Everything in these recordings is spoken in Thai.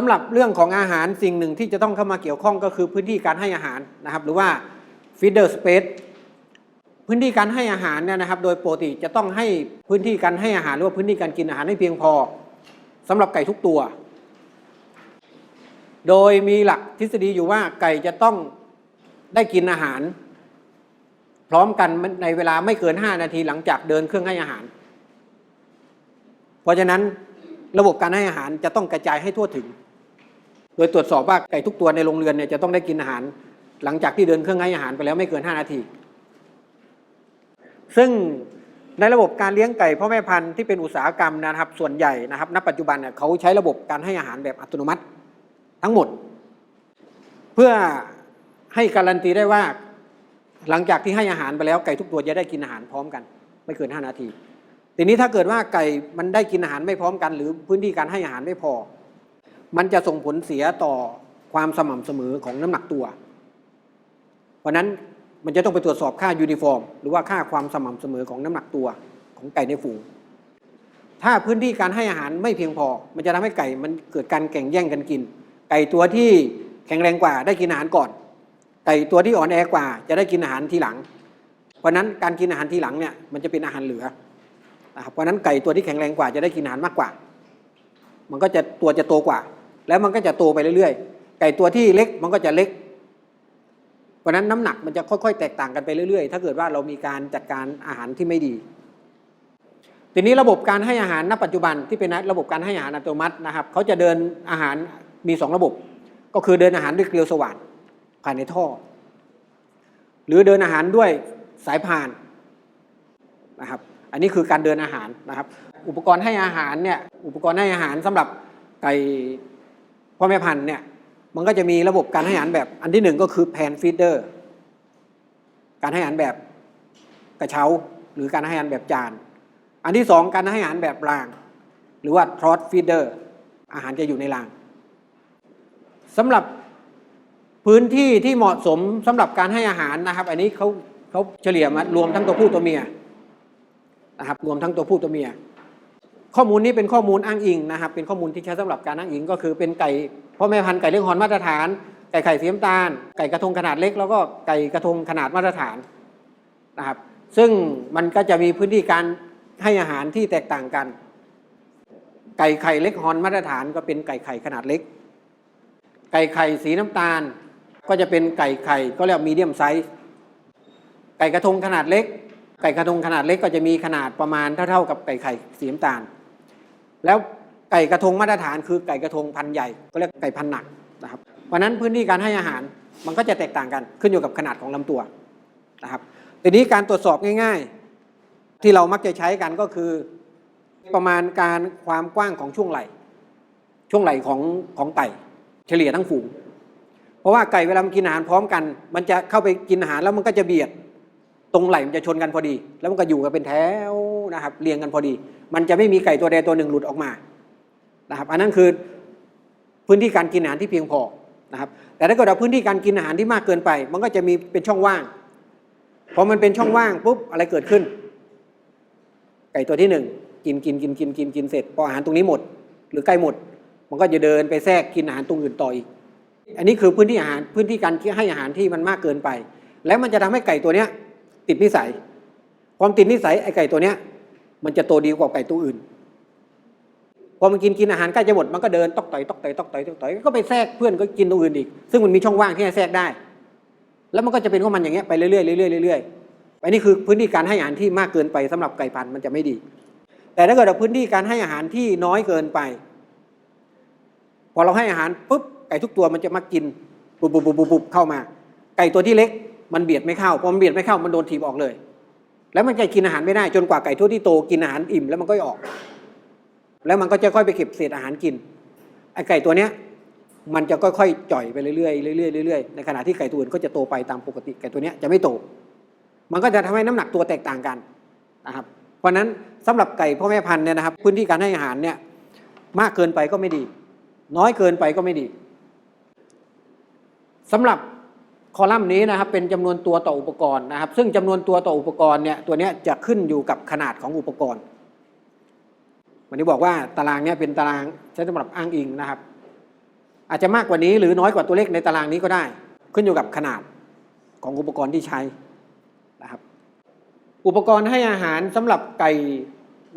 สำหรับเรื่องของอาหารสิ่งหนึ่งที่จะต้องเข้ามาเกี่ยวข้องก็คือพื้นที่การให้อาหารนะครับ หรือว่า feeder space พื้นที่การให้อาหารเนี่ยนะครับ โดยปกติจะต้องให้พื้นที่การให้อาหารหรือว่าพื้นที่การกินอาหารให้เพียงพอสำหรับไก่ทุกตัว โดยมีหลักทฤษฎีอยู่ว่าไก่จะต้องได้กินอาหาร พร้อมกันในเวลาไม่เกิน 5 นาทีหลังจากเดินเครื่องให้อาหาร เพราะฉะนั้นระบบการให้อาหารจะต้องกระจายให้ทั่วถึง โดยตรวจสอบว่าไก่ทุกตัวในโรงเรือนเนี่ยจะต้องได้กินอาหาร หลังจากที่เดินเครื่องให้อาหารไปแล้วไม่เกิน 5 นาที ซึ่งในระบบการเลี้ยงไก่พ่อแม่พันธุ์ที่เป็นอุตสาหกรรมนะครับ ส่วนใหญ่นะครับณปัจจุบันเนี่ยเขาใช้ระบบการให้อาหารแบบอัตโนมัติทั้งหมด เพื่อให้การันตีได้ว่า หลังจากที่ให้อาหารไปแล้วไก่ทุกตัวจะได้กินอาหารพร้อมกัน ไม่เกิน 5 นาที ทีนี้ถ้าเกิดว่าไก่มันได้กินอาหารไม่พร้อมกัน หรือพื้นที่การให้อาหารไม่พอ มันจะส่งผลเสียต่อความสม่ำเสมอของน้ำหนักตัว เพราะนั้นมันจะต้องไปตรวจสอบค่ายูนิฟอร์ม หรือว่าค่าความสม่ำเสมอของน้ำหนักตัวของไก่ในฝูง ถ้าพื้นที่การให้อาหารไม่เพียงพอ มันจะทำให้ไก่มันเกิดการแข่งแย่งกันกิน ไก่ตัวที่แข็งแรงกว่าได้กินอาหารก่อน ไก่ตัวที่อ่อนแอกว่า จะได้กินอาหารทีหลัง เพราะนั้นการกินอาหารทีหลังเนี่ยมันจะเป็นอาหารเหลือนะครับเพราะนั้นไก่ตัวที่แข็งแรงกว่าจะได้กินอาหารมากกว่า มันก็จะตัวจะโตกว่า แล้วมันก็จะโตไปเรื่อยๆ ไก่ตัวที่เล็กมันก็จะเล็ก เพราะนั้นน้ำหนักมันจะค่อยๆ แตกต่างกันไปเรื่อยๆ ถ้าเกิดว่าเรามีการจัดการอาหารที่ไม่ดี ทีนี้ระบบการให้อาหารณปัจจุบันที่เป็นระบบการให้อาหารอัตโนมัตินะครับเขาจะเดินอาหารมีสองระบบ ก็คือเดินอาหารด้วยเกลียวสว่านภายในท่อ หรือเดินอาหารด้วยสายพานนะครับอันนี้คือการเดินอาหารนะครับ อุปกรณ์ให้อาหารเนี่ยอุปกรณ์ให้อาหารสำหรับไก่ พ่อแม่พันธุ์เนี่ยมันก็จะมีระบบการให้อาหารแบบอันที่หนึ่งก็คือแพนฟีเดอร์ การให้อาหารแบบกระเช้า หรือการให้อาหารแบบจาน อันที่สองการให้อาหารแบบราง หรือว่าทรอตฟีเดอร์อาหารจะอยู่ในรางสำหรับพื้นที่ที่เหมาะสมสำหรับการให้อาหารนะครับ อันนี้เขาเขาเฉลี่ยมารวมทั้งตัวผู้ตัวเมียนะครับรวมทั้งตัวผู้ตัวเมีย ข้อมูลนี้เป็นข้อมูลอ้างอิงนะครับ เป็นข้อมูลที่ใช้สำหรับการอ้างอิง ก็คือเป็นไก่พ่อแม่พันธุ์ไก่เลี้ยงฮอนมาตรฐาน ไก่ไข่สียมตาล ไก่กระทงขนาดเล็ก แล้วก็ไก่กระทงขนาดมาตรฐานนะครับ ซึ่งมันก็จะมีพื้นที่การให้อาหารที่แตกต่างกัน ไก่ไข่เล็กฮอนมาตรฐาน ก็เป็นไก่ไข่ขนาดเล็ก ไก่ไข่สีน้ำตาล ก็จะเป็นไก่ไข่ก็เรียกมีเดียมไซส์ไก่กระทงขนาดเล็ก ไก่กระทงขนาดเล็กก็จะมีขนาดประมาณเท่าๆกับไก่ไข่สีน้ำตาล แล้วไก่กระทงมาตรฐานคือไก่กระทงพันใหญ่ก็เรียกไก่พันหนักนะครับเพราะนั้นพื้นที่การให้อาหารมันก็จะแตกต่างกันขึ้นอยู่กับขนาดของลำตัวนะครับทีนี้การตรวจสอบง่ายๆ ที่เรามักจะใช้กันก็คือ ประมาณการความกว้างของช่วงไหล่ ช่วงไหล่ของของไก่เฉลี่ยทั้งฝูง เพราะว่าไก่เวลามันกินอาหารพร้อมกัน มันจะเข้าไปกินอาหารแล้วมันก็จะเบียด รงไหล่มันจะชนกันพอดี แล้วมันก็อยู่กันเป็นแถวนะครับ เรียงกันพอดี มันจะไม่มีไก่ตัวใดตัวหนึ่งหลุดออกมานะครับ อันนั้นคือพื้นที่การกินอาหารที่เพียงพอนะครับ แต่ถ้าเกิดเราพื้นที่การกินอาหารที่มากเกินไป มันก็จะมีเป็นช่องว่างพอมันเป็นช่องว่างปุ๊บอะไรเกิดขึ้น ไก่ตัวที่หนึ่งกินกินกินกินกินกินเสร็จพออาหารตรงนี้หมด หรือใกล้หมด มันก็จะเดินไปแทรกกินอาหารตรงอื่นต่ออีก อันนี้คือพื้นที่อาหารพื้นที่การให้อาหารที่มันมากเกินไป แล้วมันจะทำให้ไก่ตัวเนี้ย ติดนิสัย ความติดนิสัยไอ้ไก่ตัวเนี้ย มันจะโตดีกว่าไก่ตัวอื่น พอมันกินกินอาหารใกล้จะหมดมันก็เดินตอกต่อยตอกต่อยตอกต่อยตอกต่อยก็ไปแทรกเพื่อนก็กินตัวอื่นอีก ซึ่งมันมีช่องว่างที่จะแทรกได้ แล้วมันก็จะเป็นของมันอย่างเงี้ยไปเรื่อยๆเรื่อยๆเรื่อยๆอันนี้คือพื้นที่การให้อาหารที่มากเกินไปสำหรับไก่พันธุ์มันจะไม่ดี แต่ถ้าเกิดเราพื้นที่การให้อาหารที่น้อยเกินไป พอเราให้อาหารปุ๊บไก่ทุกตัวมันจะมากินบุบบุบบุบบุบเข้ามา ไก่ตัวที่เล็ก มันเบียดไม่เข้าพอมันเบียดไม่เข้ามันโดนทีบออกเลย แล้วมันจะกินอาหารไม่ได้จนกว่าไก่ตัวที่โตกินอาหารอิ่มแล้วมันก็ออก แล้วมันก็จะค่อยไปเก็บเศษอาหารกินไอไก่ตัวเนี้ยมันจะค่อยๆจ่อยไปเรื่อยๆเรื่อยๆเรื่อยๆในขณะที่ไก่ตัวอื่นก็จะโตไปตามปกติไก่ตัวเนี้ยจะไม่โต มันก็จะทำให้น้ำหนักตัวแตกต่างกันนะครับ เพราะฉะนั้นสำหรับไก่พ่อแม่พันธุ์เนี่ยนะครับ พื้นที่การให้อาหารเนี่ยมากเกินไปก็ไม่ดี น้อยเกินไปก็ไม่ดีสำหรับ คอลัมน์นี้นะครับเป็นจำนวนตัวต่ออุปกรณ์นะครับ ซึ่งจำนวนตัวต่ออุปกรณ์เนี่ยตัวนี้จะขึ้นอยู่กับขนาดของอุปกรณ์ วันนี้บอกว่าตารางเนี้ยเป็นตารางใช้สำหรับอ้างอิงนะครับ อาจจะมากกว่านี้หรือน้อยกว่าตัวเลขในตารางนี้ก็ได้ ขึ้นอยู่กับขนาดของอุปกรณ์ที่ใช้นะครับ อุปกรณ์ให้อาหารสำหรับไก่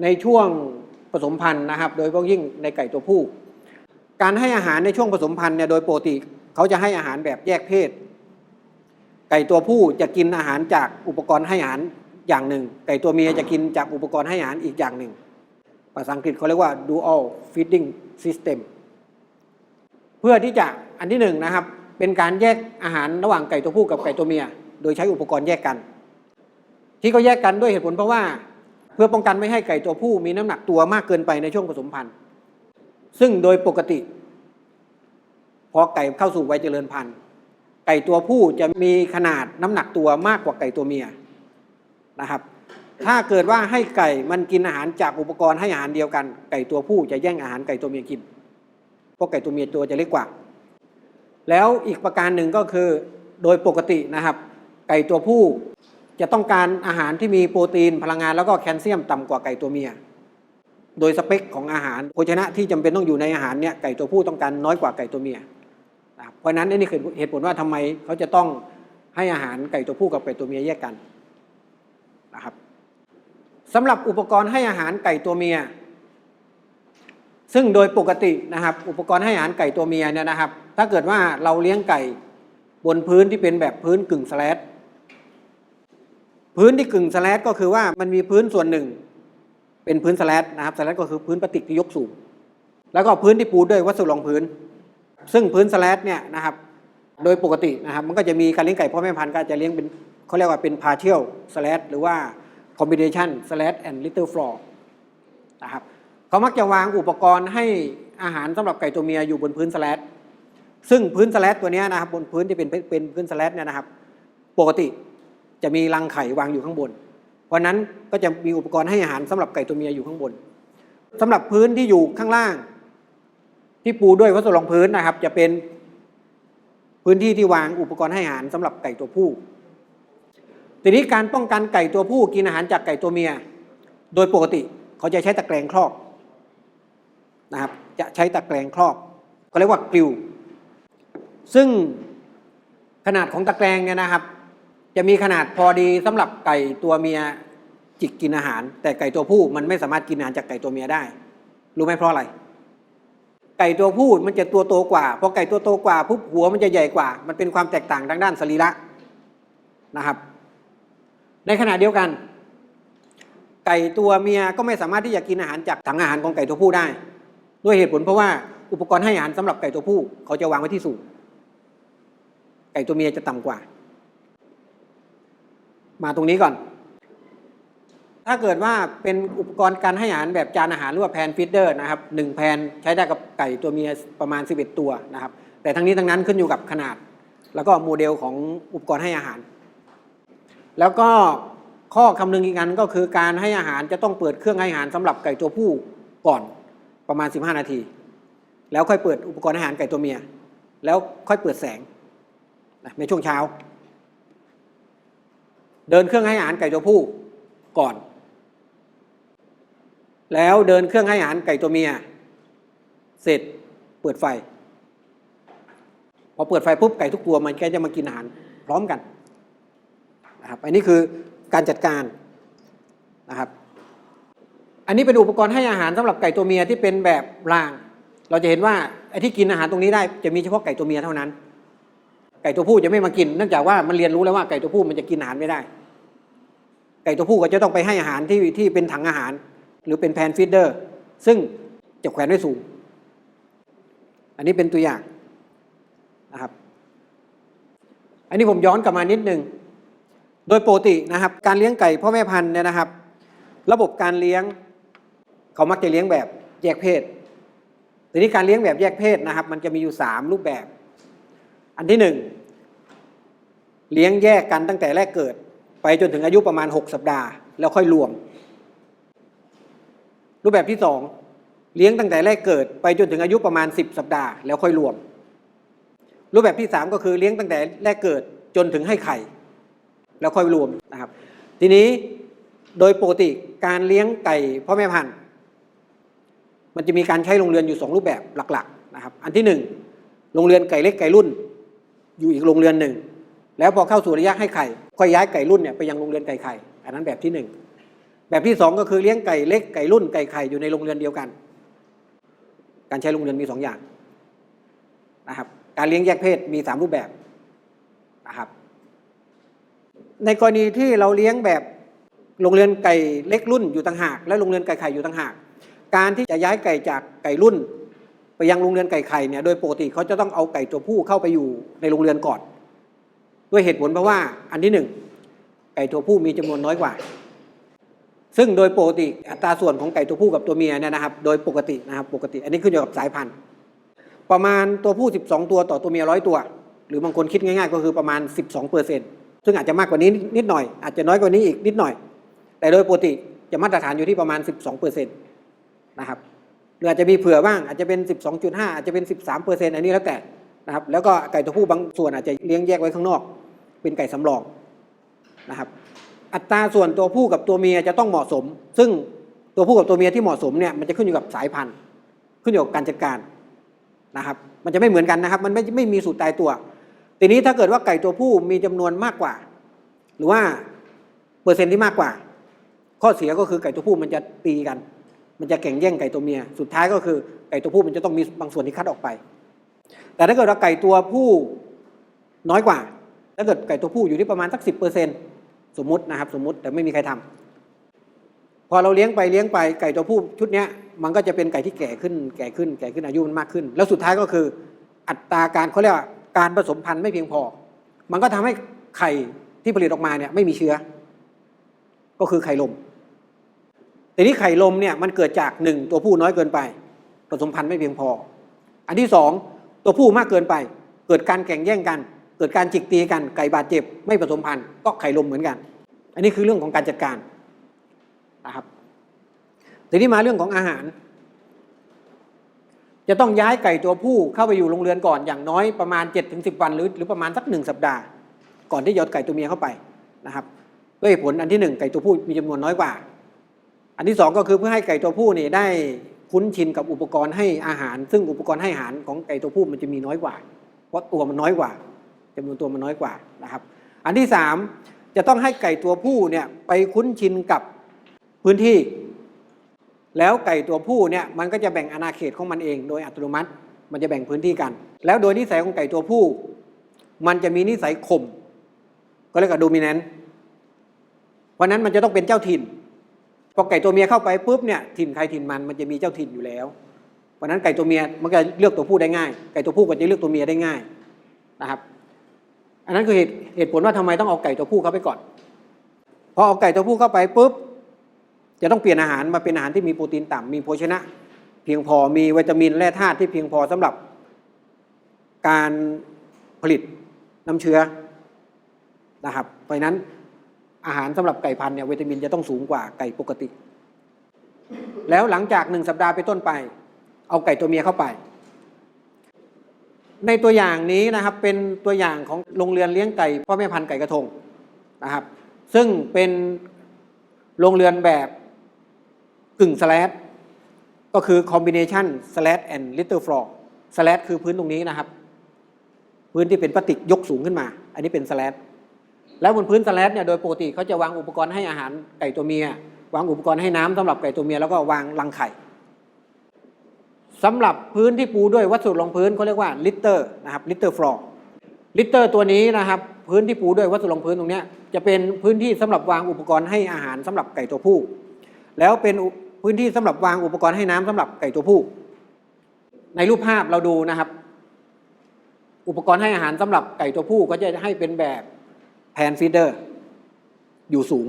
ในช่วงผสมพันธุ์นะครับ โดยเฉพาะยิ่งในไก่ตัวผู้ การให้อาหารในช่วงผสมพันธุ์เนี่ยโดยปกติเขาจะให้อาหารแบบแยกเพศ ไก่ตัวผู้จะกินอาหารจากอุปกรณ์ให้อาหารอย่างหนึ่ง ไก่ตัวเมียจะกินจากอุปกรณ์ให้อาหารอีกอย่างหนึ่ง ภาษาอังกฤษเขาเรียกว่า dual feeding system เพื่อที่จะอันที่หนึ่งนะครับ เป็นการแยกอาหารระหว่างไก่ตัวผู้กับไก่ตัวเมีย โดยใช้อุปกรณ์แยกกัน ที่เขาแยกกันด้วยเหตุผลเพราะว่า เพื่อป้องกันไม่ให้ไก่ตัวผู้มีน้ำหนักตัวมากเกินไปในช่วงผสมพันธุ์ ซึ่งโดยปกติ พอไก่เข้าสู่วัยเจริญพันธุ์ ก่ตัวผู้จะมีขนาดน้ำหนักตัวมากกว่าไก่ตัวเมียนะครับ ถ้าเกิดว่าให้ไก่มันกินอาหารจากอุปกรณ์ให้อาหารเดียวกัน ไก่ตัวผู้จะแย่งอาหารไก่ตัวเมียกิน เพราะไก่ตัวเมียตัวจะเล็กกว่า แล้วอีกประการหนึ่งก็คือโดยปกตินะครับ ไก่ตัวผู้จะต้องการอาหารที่มีโปรตีนพลังงานแล้วก็แคลเซียมต่ำกว่าไก่ตัวเมีย โดยสเปคของอาหารโภชนะที่จำเป็นต้องอยู่ในอาหารเนี่ยไก่ตัวผู้ต้องการน้อยกว่าไก่ตัวเมีย นะครับเพราะนั้นนี่คือเหตุผลว่าทำไมเขาจะต้องให้อาหารไก่ตัวผู้กับไก่ตัวเมียแยกกันนะครับสำหรับอุปกรณ์ให้อาหารไก่ตัวเมีย ซึ่งโดยปกตินะครับ อุปกรณ์ให้อาหารไก่ตัวเมียเนี่ยนะครับ ถ้าเกิดว่าเราเลี้ยงไก่บนพื้นที่เป็นแบบพื้นกึ่งสแลดพื้นที่กึ่งสแลดก็คือว่ามันมีพื้นส่วนหนึ่ง เป็นพื้นสแลดนะครับสแลดก็คือพื้นพลาสติกที่ยกสูงแล้วก็พื้นที่ปูด้วยวัสดุรองพื้น ซึ่งพื้นสแลดเนี่ยนะครับโดยปกตินะครับมันก็จะมีการเลี้ยงไก่พ่อแม่พันธุ์ก็จะเลี้ยงเป็นเขาเรียกว่าเป็น partial slash หรือว่า combination slash and little floor นะครับเขามักจะวางอุปกรณ์ให้อาหารสำหรับไก่ตัวเมียอยู่บนพื้นสแลดซึ่งพื้นสแลดตัวนี้นะครับบนพื้นที่เป็นเป็นพื้นสแลดเนี่ยนะครับ ปกติจะมีรังไข่วางอยู่ข้างบน เพราะนั้นก็จะมีอุปกรณ์ให้อาหารสำหรับไก่ตัวเมียอยู่ข้างบนสำหรับพื้นที่อยู่ข้างล่าง ที่ปูด้วยวัสดุรองพื้นนะครับ จะเป็นพื้นที่ที่วางอุปกรณ์ให้อาหารสำหรับไก่ตัวผู้ ทีนี้การป้องกันไก่ตัวผู้กินอาหารจากไก่ตัวเมีย โดยปกติเขาจะใช้ตะแกรงครอบนะครับ จะใช้ตะแกรงครอบเขาเรียกว่ากลิว ซึ่งขนาดของตะแกรงเนี่ยนะครับ จะมีขนาดพอดีสำหรับไก่ตัวเมียจิกกินอาหาร แต่ไก่ตัวผู้มันไม่สามารถกินอาหารจากไก่ตัวเมียได้ รู้ไหมเพราะอะไร ไก่ตัวผู้มันจะตัวโตกว่าพอไก่ตัวโตกว่าปุ๊บหัวมันจะใหญ่กว่า มันเป็นความแตกต่างทางด้านสรีระนะครับ ในขณะเดียวกัน ไก่ตัวเมียก็ไม่สามารถที่จะกินอาหารจากถังอาหารของไก่ตัวผู้ได้ ด้วยเหตุผลเพราะว่าอุปกรณ์ให้อาหารสำหรับไก่ตัวผู้ เขาจะวางไว้ที่สูงไก่ตัวเมียจะต่ำกว่า มาตรงนี้ก่อน ถ้าเกิดว่าเป็นอุปกรณ์การให้อาหารแบบจานอาหารหรือว่าแพนฟีดเดอร์นะครับหนึ่งแพนใช้ได้กับไก่ตัวเมียประมาณ 11 ตัวนะครับ แต่ทั้งนี้ทั้งนั้นขึ้นอยู่กับขนาด แล้วก็โมเดลของอุปกรณ์ให้อาหาร แล้วก็ข้อคำนึงอีกอันก็คือการให้อาหารจะต้องเปิดเครื่องให้อาหารสำหรับไก่ตัวผู้ก่อนประมาณ 15 นาที แล้วค่อยเปิดอุปกรณ์ให้อาหารไก่ตัวเมีย แล้วค่อยเปิดแสงในช่วงเช้า เดินเครื่องให้อาหารไก่ตัวผู้ก่อน แล้วเดินเครื่องให้อาหารไก่ตัวเมีย เสร็จเปิดไฟ พอเปิดไฟปุ๊บไก่ทุกตัวมันก็จะมากินอาหารพร้อมกันนะครับอันนี้คือการจัดการนะครับ อันนี้เป็นอุปกรณ์ให้อาหารสำหรับไก่ตัวเมียที่เป็นแบบราง เราจะเห็นว่าไอ้ที่กินอาหารตรงนี้ได้จะมีเฉพาะไก่ตัวเมียเท่านั้น ไก่ตัวผู้จะไม่มากินเนื่องจากว่ามันเรียนรู้แล้วว่าไก่ตัวผู้มันจะกินอาหารไม่ได้ ไก่ตัวผู้ก็จะต้องไปให้อาหารที่ที่เป็นถังอาหาร หรือเป็นแพนฟีดเดอร์ซึ่งจะแขวนไว้สูง อันนี้เป็นตัวอย่างนะครับ อันนี้ผมย้อนกลับมานิดนึง โดยปกตินะครับ การเลี้ยงไก่พ่อแม่พันธุ์เนี่ยนะครับ ระบบการเลี้ยง เขามักจะเลี้ยงแบบแยกเพศทีนี้การเลี้ยงแบบแยกเพศนะครับ มันจะมีอยู่สามรูปแบบ อันที่หนึ่งเลี้ยงแยกกันตั้งแต่แรกเกิด ไปจนถึงอายุประมาณ 6 สัปดาห์ แล้วค่อยรวม รูปแบบที่สองเลี้ยงตั้งแต่แรกเกิดไปจนถึงอายุประมาณ 10 สัปดาห์แล้วค่อยรวม รูปแบบที่สามก็คือเลี้ยงตั้งแต่แรกเกิดจนถึงให้ไข่ แล้วค่อยรวมนะครับ ทีนี้โดยปกติการเลี้ยงไก่พ่อแม่พันธุ์มันจะมีการใช้โรงเรือนอยู่สองรูปแบบหลักๆนะครับ อันที่หนึ่งโรงเรือนไก่เล็กไก่รุ่น อยู่อีกโรงเรือนหนึ่งแล้วพอเข้าสู่ระยะให้ไข่ค่อยย้ายไก่รุ่นเนี่ยไปยังโรงเรือนไก่ไข่ อันนั้นแบบที่หนึ่ง แบบที่สองก็คือเลี้ยงไก่เล็กไก่รุ่นไก่ไข่อยู่ในโรงเรือนเดียวกัน การใช้โรงเรือนมีสองอย่างนะครับ การเลี้ยงแยกเพศมีสามรูปแบบนะครับ ในกรณีที่เราเลี้ยงแบบโรงเรือนไก่เล็กรุ่นอยู่ต่างหาก และโรงเรือนไก่ไข่อยู่ต่างหาก การที่จะย้ายไก่จากไก่รุ่น ไปยังโรงเรือนไก่ไข่เนี่ยโดยปกติเขาจะต้องเอาไก่ตัวผู้เข้าไปอยู่ในโรงเรือนก่อน ด้วยเหตุผลเพราะว่าอันที่หนึ่งไก่ตัวผู้มีจำนวนน้อยกว่า ซึ่งโดยปกติอัตราส่วนของไก่ตัวผู้กับตัวเมียเนี่ยนะครับ โดยปกตินะครับปกติ อันนี้ขึ้นอยู่กับสายพันธุ์ ประมาณตัวผู้ 12 ตัวต่อตัวเมียร้อยตัว หรือบางคนคิดง่ายๆ ก็คือประมาณ 12เปอร์เซ็นต์ซึ่งอาจจะมากกว่านี้นิดหน่อย อาจจะน้อยกว่านี้อีกนิดหน่อย แต่โดยปกติจะมาตรฐานอยู่ที่ประมาณ 12เปอร์เซ็นต์นะครับหรืออาจจะมีเผื่อบ้างอาจจะเป็น 12.5 อาจจะเป็น 13เปอร์เซ็นต์อันนี้แล้วแต่นะครับแล้วก็ไก่ตัวผู้บางส่วนอาจจะเลี้ยงแยกไว้ข้างนอก เป็นไก่สำรองนะครับ อัตราส่วนตัวผู้กับตัวเมียจะต้องเหมาะสม ซึ่งตัวผู้กับตัวเมียที่เหมาะสมเนี่ยมันจะขึ้นอยู่กับสายพันธุ์ ขึ้นอยู่กับการจัดการนะครับ มันจะไม่เหมือนกันนะครับ มันไม่ไม่มีสูตรตายตัว ทีนี้ถ้าเกิดว่าไก่ตัวผู้มีจำนวนมากกว่า หรือว่าเปอร์เซ็นต์ที่มากกว่า ข้อเสียก็คือไก่ตัวผู้มันจะตีกัน มันจะแข่งแย่งไก่ตัวเมีย สุดท้ายก็คือไก่ตัวผู้มันจะต้องมีบางส่วนที่คัดออกไป แต่ถ้าเกิดว่าไก่ตัวผู้น้อยกว่า ถ้าเกิดไก่ตัวผู้อยู่ที่ประมาณสักสิบเปอร์เซ็น สมมตินะครับ สมมติแต่ไม่มีใครทำพอเราเลี้ยงไปเลี้ยงไปไก่ตัวผู้ชุดเนี้ยมันก็จะเป็นไก่ที่แก่ขึ้นแก่ขึ้นแก่ขึ้นอายุมันมากขึ้น แล้วสุดท้ายก็คือ อัตราการเขาเรียกว่าการผสมพันธุ์ไม่เพียงพอ มันก็ทำให้ไข่ที่ผลิตออกมาเนี่ยไม่มีเชื้อ ก็คือไข่ลมทีนี้ไข่ลมเนี่ยมันเกิดจากหนึ่งตัวผู้น้อยเกินไป ผสมพันธุ์ไม่เพียงพอ อันที่สองตัวผู้มากเกินไป เกิดการแข่งแย่งกัน เกิดการจิกตีกันไก่บาดเจ็บไม่ผสมพันธุ์ก็ไข่ลมเหมือนกัน อันนี้คือเรื่องของการจัดการนะครับทีนี้มาเรื่องของอาหาร จะต้องย้ายไก่ตัวผู้เข้าไปอยู่โรงเรือนก่อนอย่างน้อยประมาณ7จ็ถึงสิวันหรือหรือประมาณสักหนึ่งสัปดาห์ ก่อนที่จะเอาไก่ตัวเมียเข้าไปนะครับด้วยผลอันที่หนึ่งไก่ตัวผู้มีจำนวนน้อยกว่า อันที่สองก็คือเพื่อให้ไก่ตัวผู้นี่ได้คุ้นชินกับอุปกรณ์ให้อาหาร ซึ่งอุปกรณ์ให้อาหารของไก่ตัวผู้มันจะมีน้อยกว่าเพราะตัวมันน้อยกว่า จำนวนตัวมันน้อยกว่านะครับ อันที่สามจะต้องให้ไก่ตัวผู้เนี่ยไปคุ้นชินกับพื้นที่ แล้วไก่ตัวผู้เนี่ยมันก็จะแบ่งอาณาเขตของมันเอง โดยอัตโนมัติ มันจะแบ่งพื้นที่กัน แล้วโดยนิสัยของไก่ตัวผู้ มันจะมีนิสัยข่มก็เรียกว่าโดมิเนนเพราะนั้นมันจะต้องเป็นเจ้าถิ่นพอไก่ตัวเมียเข้าไปปุ๊บเนี่ยถิ่นใครถิ่นมันมันจะมีเจ้าถิ่นอยู่แล้วเพราะนั้นไก่ตัวเมียมันก็เลือกตัวผู้ได้ง่าย ไก่ตัวผู้ก็จะเลือกตัวเมียได้ง่ายนะครับ อันนั้นคือเหตุเหตุผลว่าทำไมต้องเอาไก่ตัวผู้เข้าไปก่อน พอเอาไก่ตัวผู้เข้าไปปุ๊บจะต้องเปลี่ยนอาหารมาเป็นอาหารที่มีโปรตีนต่ำมีโภชนะ เพียงพอมีวิตามินแร่ธาตุที่เพียงพอสำหรับการผลิตน้ำเชื้อนะครับ เพราะฉะนั้นอาหารสำหรับไก่พันธุ์เนี่ยวิตามินจะต้องสูงกว่าไก่ปกติ แล้วหลังจากหนึ่งสัปดาห์ไปต้นไป เอาไก่ตัวเมียเข้าไป ในตัวอย่างนี้นะครับเป็นตัวอย่างของโรงเรือนเลี้ยงไก่พ่อแม่พันธุ์ไก่กระทงนะครับ ซึ่งเป็นโรงเรือนแบบกึ่งสแลดก็คือคอมบิเนชันสแลดแอนด์ลิตเติ้ลฟลอร์สแลดคือพื้นตรงนี้นะครับ พื้นที่เป็นพลาสติกยกสูงขึ้นมา อันนี้เป็นสแลดแล้วบนพื้นสแลดเนี่ยโดยปกติเขาจะวางอุปกรณ์ให้อาหารไก่ตัวเมีย วางอุปกรณ์ให้น้ำสำหรับไก่ตัวเมียแล้วก็วางรังไข่ สำหรับพื้นที่ปูด้วยวัสดุรองพื้นเขาเรียกว่าลิตเตอร์นะครับลิตเตอร์ฟลอร์ลิตเตอร์ตัวนี้นะครับ พื้นที่ปูด้วยวัสดุรองพื้นตรงนี้จะเป็นพื้นที่สำหรับวางอุปกรณ์ให้อาหารสำหรับไก่ตัวผู้ แล้วเป็นพื้นที่สำหรับวางอุปกรณ์ให้น้ำสำหรับไก่ตัวผู้ ในรูปภาพเราดูนะครับ อุปกรณ์ให้อาหารสำหรับไก่ตัวผู้ก็จะให้เป็นแบบแพนฟีเดอร์ อยู่สูง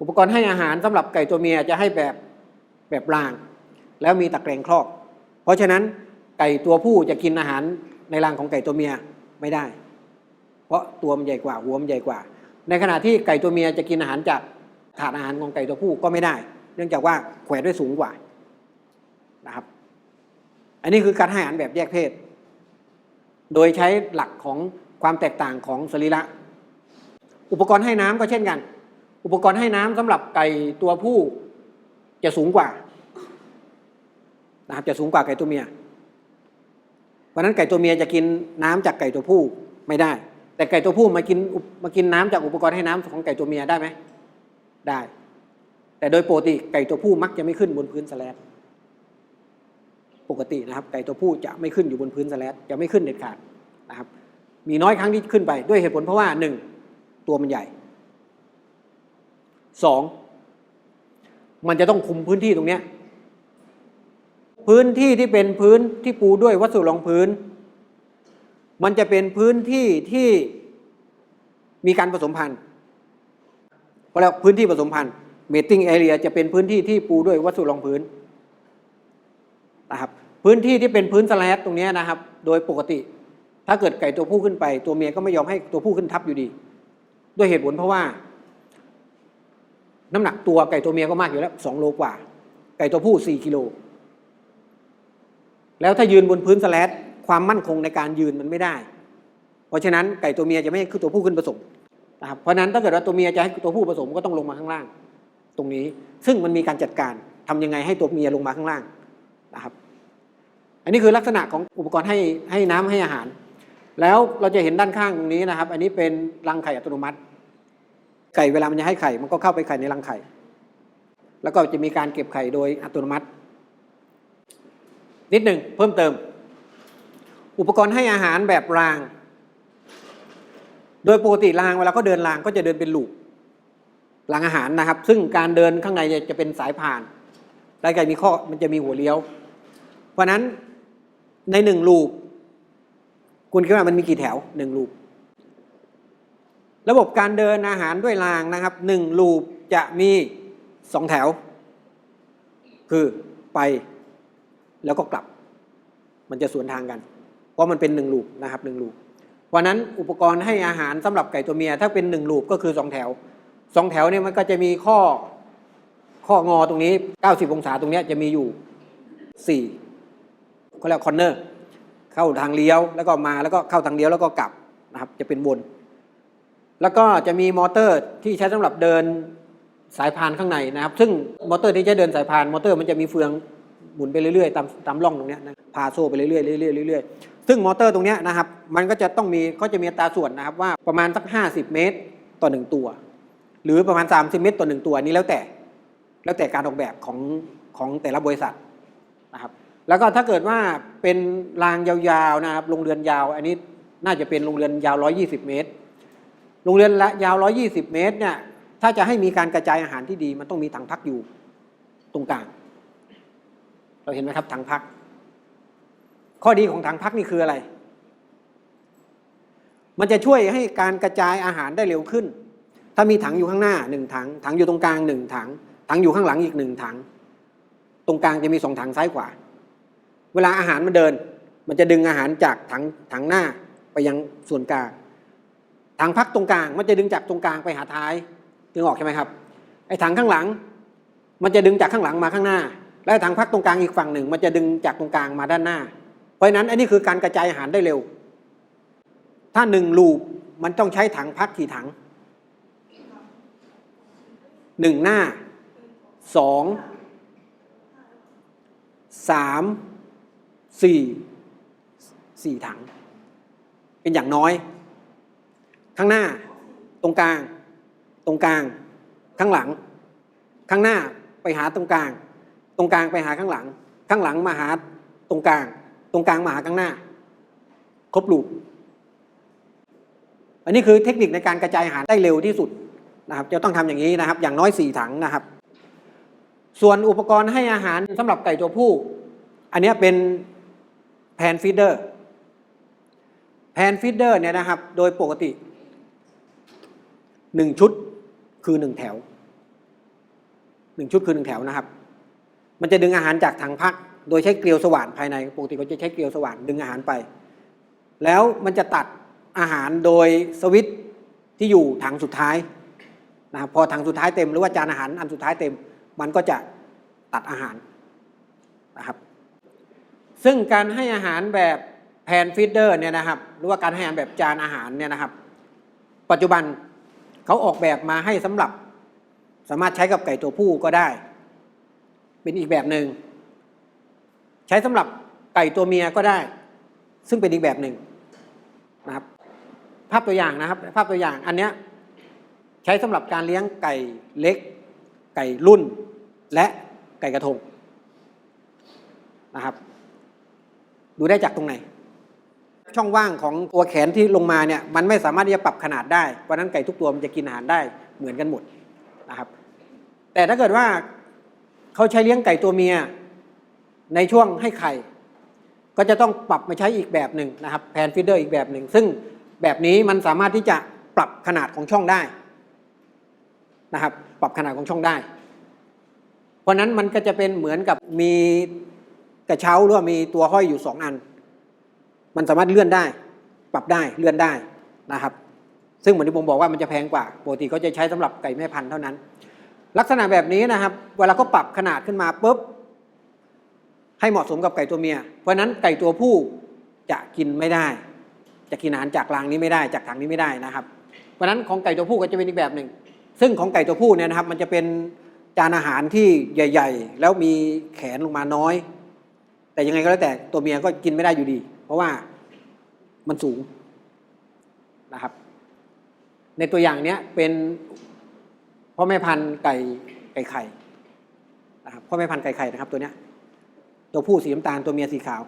อุปกรณ์ให้อาหารสำหรับไก่ตัวเมียจะให้แบบแบบราง แล้วมีตะแกรงครอบ เพราะฉะนั้นไก่ตัวผู้จะกินอาหารในรังของไก่ตัวเมียไม่ได้ เพราะตัวมันใหญ่กว่าหัวมันใหญ่กว่า ในขณะที่ไก่ตัวเมียจะกินอาหารจากถาดอาหารของไก่ตัวผู้ก็ไม่ได้ เนื่องจากว่าแขวนด้วยสูงกว่านะครับ อันนี้คือการให้อาหารแบบแยกเพศ โดยใช้หลักของความแตกต่างของสรีระ อุปกรณ์ให้น้ำก็เช่นกัน อุปกรณ์ให้น้ำสำหรับไก่ตัวผู้จะสูงกว่า นะครับจะสูงกว่าไก่ตัวเมียเพราะนั้นไก่ตัวเมียจะกินน้ำจากไก่ตัวผู้ไม่ได้ แต่ไก่ตัวผู้มากินมากินน้ำจากอุปกรณ์ให้น้ำของไก่ตัวเมียได้ไหมได้ แต่โดยปกติไก่ตัวผู้มักจะไม่ขึ้นบนพื้นสแลดปกตินะครับ ไก่ตัวผู้จะไม่ขึ้นอยู่บนพื้นสแลดจะไม่ขึ้นเด็ดขาดนะครับ มีน้อยครั้งที่ขึ้นไปด้วยเหตุผลเพราะว่าหนึ่งตัวมันใหญ่สองมันจะต้องคุมพื้นที่ตรงเนี้ย พื้นที่ที่เป็นพื้นที่ปูด้วยวัสดุรองพื้น มันจะเป็นพื้นที่ที่มีการผสมพันธุ์เพราะแล้วพื้นที่ผสมพันธุ์ mating area จะเป็นพื้นที่ที่ปูด้วยวัสดุรองพื้นนะครับพื้นที่ที่เป็นพื้นสแลดตรงนี้นะครับ โดยปกติ ถ้าเกิดไก่ตัวผู้ขึ้นไป ตัวเมียก็ไม่ยอมให้ตัวผู้ขึ้นทับอยู่ดี ด้วยเหตุผลเพราะว่า น้ำหนักตัวไก่ตัวเมียก็มากอยู่แล้วสองโลกว่า ไก่ตัวผู้สี่กิโล แล้วถ้ายืนบนพื้นสแลดความมั่นคงในการยืนมันไม่ได้ เพราะฉะนั้นไก่ตัวเมียจะไม่ให้ตัวผู้ขึ้นผสมนะครับเพราะฉะนั้นถ้าเกิดว่าตัวเมียจะให้ตัวผู้ผสมก็ต้องลงมาข้างล่าง ตรงนี้ซึ่งมันมีการจัดการทำยังไงให้ตัวเมียลงมาข้างล่างนะครับ อันนี้คือลักษณะของอุปกรณ์ให้ให้น้ำให้อาหาร แล้วเราจะเห็นด้านข้างตรงนี้นะครับ อันนี้เป็นรังไข่อัตโนมัติ ไก่เวลามันจะให้ไข่มันก็เข้าไปไข่ในรังไข่ แล้วก็จะมีการเก็บไข่โดยอัตโนมัติ นิดหนึ่งเพิ่มเติม อุปกรณ์ให้อาหารแบบราง โดยปกติรางเวลาเขาเดินรางก็จะเดินเป็นลูกรางอาหารนะครับ ซึ่งการเดินข้างในจะเป็นสายผ่านแล้วก็มีข้อมันจะมีหัวเลี้ยว เพราะนั้นในหนึ่งลูปคุณคิดว่ามันมีกี่แถวหนึ่งลูประบบการเดินอาหารด้วยรางนะครับหนึ่งลูปจะมีสองแถว คือไป แล้วก็กลับ มันจะสวนทางกัน เพราะมันเป็นหนึ่งลูปนะครับหนึ่งลูปเพราะนั้นอุปกรณ์ให้อาหารสำหรับไก่ตัวเมีย ถ้าเป็นหนึ่งลูปก็คือสองแถวสองแถวเนี่ยมันก็จะมีข้อข้องอตรงนี้ 90 องศาตรงนี้จะมีอยู่สี่เขาเรียกคอนเนอร์ เข้าทางเลี้ยวแล้วก็มาแล้วก็เข้าทางเลี้ยวแล้วก็กลับนะครับจะเป็นวน แล้วก็จะมีมอเตอร์ที่ใช้สำหรับเดินสายพานข้างในนะครับ ซึ่งมอเตอร์ที่ใช้เดินสายพานมอเตอร์มันจะมีเฟือง หมุนไปเรื่อยๆตามตามร่องตรงนี้นะพาโซ่ไปเรื่อยๆเรื่อยๆเรื่อยๆซึ่งมอเตอร์ตรงนี้นะครับมันก็จะต้องมีก็จะมีตาส่วนนะครับว่าประมาณสัก 50 เมตรต่อหนึ่งตัว หรือประมาณ 30 เมตรต่อหนึ่งตัวนนี้แล้วแต่ แล้วแต่การออกแบบของของแต่ละบริษัทนะครับแล้วก็ถ้าเกิดว่าเป็นรางยาวๆนะครับโรงเรือนยาว อันนี้น่าจะเป็นโรงเรือนยาว 120 เมตรโรงเรือนละยาว 120 เมตรเนี่ยถ้าจะให้มีการกระจายอาหารที่ดีมันต้องมีถังพักอยู่ตรงกลาง เราเห็นไหมครับถังพัก ข้อดีของถังพักนี่คืออะไร มันจะช่วยให้การกระจายอาหารได้เร็วขึ้น ถ้ามีถังอยู่ข้างหน้าหนึ่งถัง ถังอยู่ตรงกลางหนึ่งถัง ถังอยู่ข้างหลังอีกหนึ่งถัง ตรงกลางจะมีสองถังซ้ายขวา เวลาอาหารมันเดิน มันจะดึงอาหารจากถังถังหน้าไปยังส่วนกลาง ถังพักตรงกลาง มันจะดึงจากตรงกลางไปหาท้ายดึงออกใช่ไหมครับ ไอ้ถังข้างหลัง มันจะดึงจากข้างหลังมาข้างหน้า และถังพักตรงกลางอีกฝั่งหนึ่ง มันจะดึงจากตรงกลางมาด้านหน้า เพราะฉะนั้นอันนี้คือการกระจายอาหารได้เร็ว ถ้าหนึ่งลูปมันต้องใช้ถังพักกี่ถังหนึ่งหน้าสองสามสี่สี่ถัง เป็นอย่างน้อย ข้างหน้า ตรงกลาง ตรงกลาง ข้างหลัง ข้างหน้าไปหาตรงกลาง ตรงกลางไปหาข้างหลัง ข้างหลังมาหาตรงกลาง ตรงกลางมาหาข้างหน้า ครบลูปอันนี้คือเทคนิคในการกระจายอาหารได้เร็วที่สุดนะครับ จะต้องทำอย่างนี้นะครับ อย่างน้อยสี่ถังนะครับ ส่วนอุปกรณ์ให้อาหารสำหรับไก่ตัวผู้ อันนี้เป็นแพนฟีดเดอร์แพนฟีดเดอร์เนี่ยนะครับ โดยปกติหนึ่งชุดคือหนึ่งแถวหนึ่งชุดคือหนึ่งแถวนะครับ มันจะดึงอาหารจากถังพัก โดยใช้เกลียวสว่านภายในปกติเขาจะใช้เกลียวสว่านดึงอาหารไป แล้วมันจะตัดอาหารโดยสวิตที่อยู่ถังสุดท้ายนะครับพอถังสุดท้ายเต็มหรือว่าจานอาหารอันสุดท้ายเต็ม มันก็จะตัดอาหารนะครับ ซึ่งการให้อาหารแบบแพนฟีดเดอร์เนี่ยนะครับหรือว่าการให้อาหารแบบจานอาหารเนี่ยนะครับ ปัจจุบันเขาออกแบบมาให้สำหรับ สามารถใช้กับไก่ตัวผู้ก็ได้ เป็นอีกแบบหนึ่ง ใช้สำหรับไก่ตัวเมียก็ได้ ซึ่งเป็นอีกแบบหนึ่งนะครับ ภาพตัวอย่างนะครับ ภาพตัวอย่างอันเนี้ยใช้สำหรับการเลี้ยงไก่เล็ก ไก่รุ่น และไก่กระทงนะครับ ดูได้จากตรงไหน ช่องว่างของตัวแขนที่ลงมาเนี่ยมันไม่สามารถที่จะปรับขนาดได้เพราะนั้นไก่ทุกตัวมันจะกินอาหารได้เหมือนกันหมดนะครับ แต่ถ้าเกิดว่า เขาใช้เลี้ยงไก่ตัวเมียในช่วงให้ไข่ ก็จะต้องปรับมาใช้อีกแบบหนึ่งนะครับแพนฟีเดอร์อีกแบบหนึ่ง ซึ่งแบบนี้มันสามารถที่จะปรับขนาดของช่องได้นะครับ ปรับขนาดของช่องได้ เพราะฉะนั้นมันก็จะเป็นเหมือนกับมีกระเช้าหรือว่ามีตัวห้อยอยู่สองอัน มันสามารถเลื่อนได้ ปรับได้เลื่อนได้นะครับ ซึ่งเหมือนที่ผมบอกว่ามันจะแพงกว่าปกติเขาจะใช้สำหรับไก่แม่พันธุ์เท่านั้น ลักษณะแบบนี้นะครับ เวลาเขาปรับขนาดขึ้นมาปุ๊บให้เหมาะสมกับไก่ตัวเมีย เพราะนั้นไก่ตัวผู้จะกินไม่ได้ จะกินอาหารจากรางนี้ไม่ได้ จากถังนี้ไม่ได้นะครับ เพราะนั้นของไก่ตัวผู้ก็จะเป็นอีกแบบหนึ่ง ซึ่งของไก่ตัวผู้เนี่ยนะครับ มันจะเป็นจานอาหารที่ใหญ่ ๆ แล้วมีแขนลงมาน้อย แต่ยังไงก็แล้วแต่ตัวเมียก็กินไม่ได้อยู่ดี เพราะว่ามันสูงนะครับ ในตัวอย่างเนี้ยเป็น พ่อแม่พันธุ์ไก่ไก่ไข่นะครับพ่อแม่พันธุ์ไก่ไข่นะครับตัวเนี้ยตัวผู้สีน้ำตาลตัวเมียสีขาว